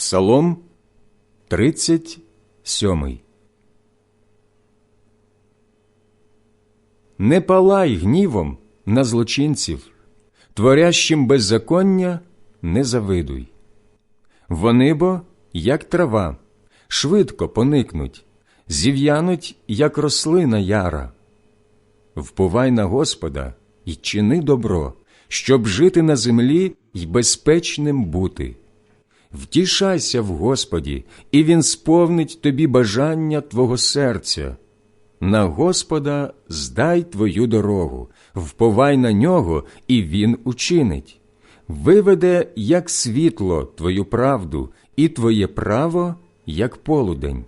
Псалом 37 Не палай гнівом на злочинців, творящим беззаконня не завидуй. Вони бо, як трава, швидко поникнуть, зів'януть, як рослина яра. Вповай на Господа і чини добро, щоб жити на землі й безпечним бути. Втішайся в Господі, і Він сповнить тобі бажання твого серця. На Господа здай твою дорогу, вповай на нього, і Він учинить. Виведе, як світло, твою правду, і твоє право, як полудень.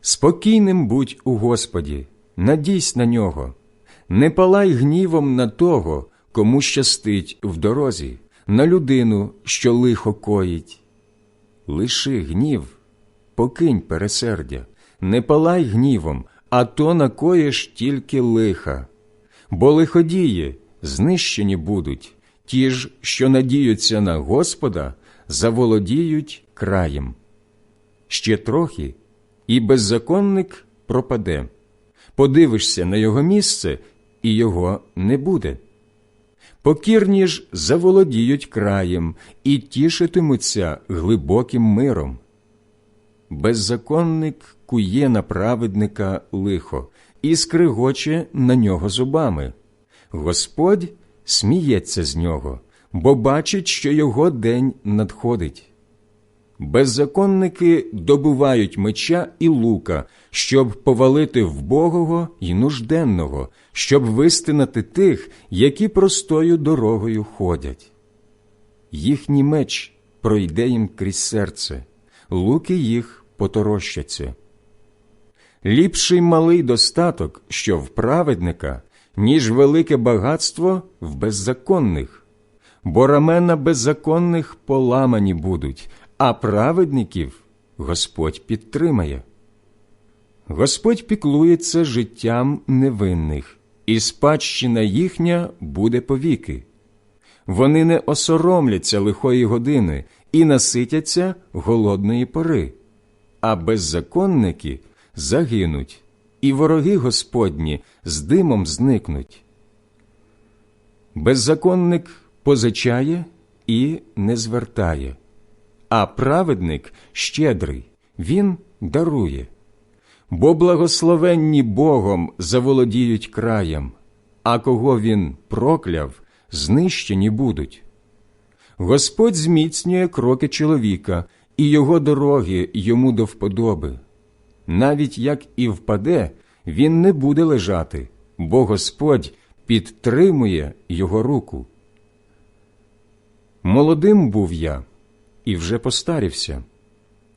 Спокійним будь у Господі, надійсь на нього, не палай гнівом на того, кому щастить в дорозі, на людину, що лихо коїть. Лиши гнів, покинь пересердя, не палай гнівом, а то накоїш тільки лиха. Бо лиходії знищені будуть, ті ж, що надіються на Господа, заволодіють краєм. Ще трохи, і беззаконник пропаде. Подивишся на його місце, і його не буде. Покірні ж заволодіють краєм і тішитимуться глибоким миром. Беззаконник кує на праведника лихо і скригоче на нього зубами. Господь сміється з нього, бо бачить, що його день надходить. Беззаконники добувають меча і лука, щоб повалити вбогого й нужденного, щоб вистинати тих, які простою дорогою ходять. Їхній меч пройде їм крізь серце, луки їх поторощаться. Ліпший малий достаток, що в праведника, ніж велике багатство в беззаконних, бо рамена беззаконних поламані будуть, а праведників Господь підтримає. Господь піклується життям невинних, і спадщина їхня буде повіки. Вони не осоромляться лихої години і наситяться голодної пори, а беззаконники загинуть, і вороги Господні з димом зникнуть. Беззаконник позичає і не звертає, а праведник щедрий, він дарує. Бо благословенні Богом заволодіють краєм, а кого він прокляв, знищені будуть. Господь зміцнює кроки чоловіка, і його дороги йому до вподоби. Навіть як і впаде, він не буде лежати, бо Господь підтримує його руку. Молодим був я і вже постарівся,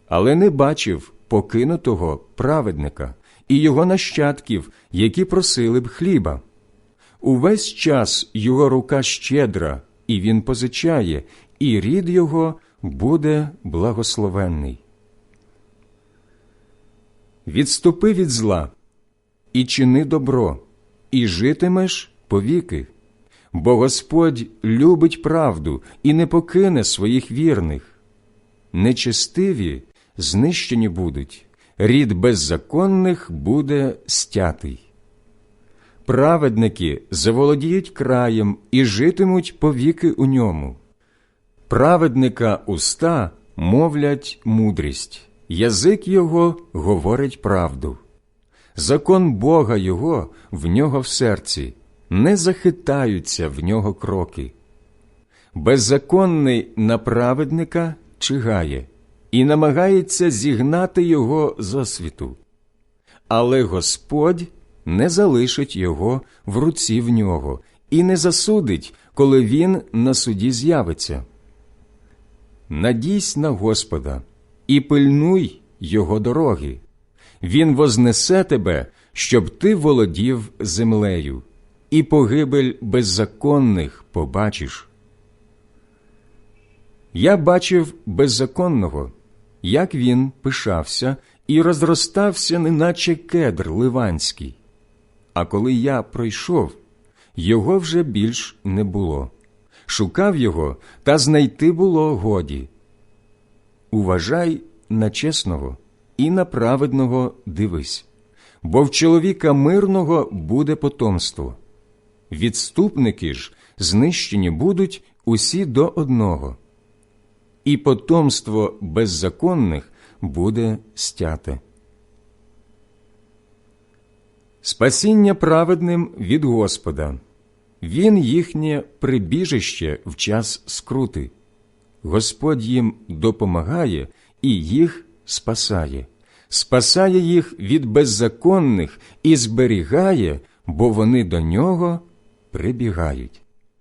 але не бачив покинутого праведника і його нащадків, які просили б хліба. Увесь час його рука щедра, і він позичає, і рід його буде благословенний. Відступи від зла і чини добро, і житимеш повіки, бо Господь любить правду і не покине своїх вірних. Нечестиві знищені будуть, рід беззаконних буде стятий. Праведники заволодіють краєм і житимуть повіки у ньому. Праведника уста мовлять мудрість, язик його говорить правду. Закон Бога Його в нього в серці, не захитаються в нього кроки. Беззаконний на праведника чигає і намагається зігнати його з освіту. Але Господь не залишить його в руці в нього і не засудить, коли він на суді з'явиться. Надійсь на Господа і пильнуй його дороги. Він вознесе тебе, щоб ти володів землею, і погибель беззаконних побачиш. Я бачив беззаконного, як він пишався і розростався, неначе кедр ливанський. А коли я пройшов, його вже більш не було. Шукав його, та знайти було годі. уважай на чесного і на праведного дивись, бо в чоловіка мирного буде потомство. Відступники ж знищені будуть усі до одного, і потомство беззаконних буде стяте. Спасіння праведним від Господа. Він їхнє прибіжище в час скрути. Господь їм допомагає і їх спасає, спасає їх від беззаконних і зберігає, бо вони до нього прибігають.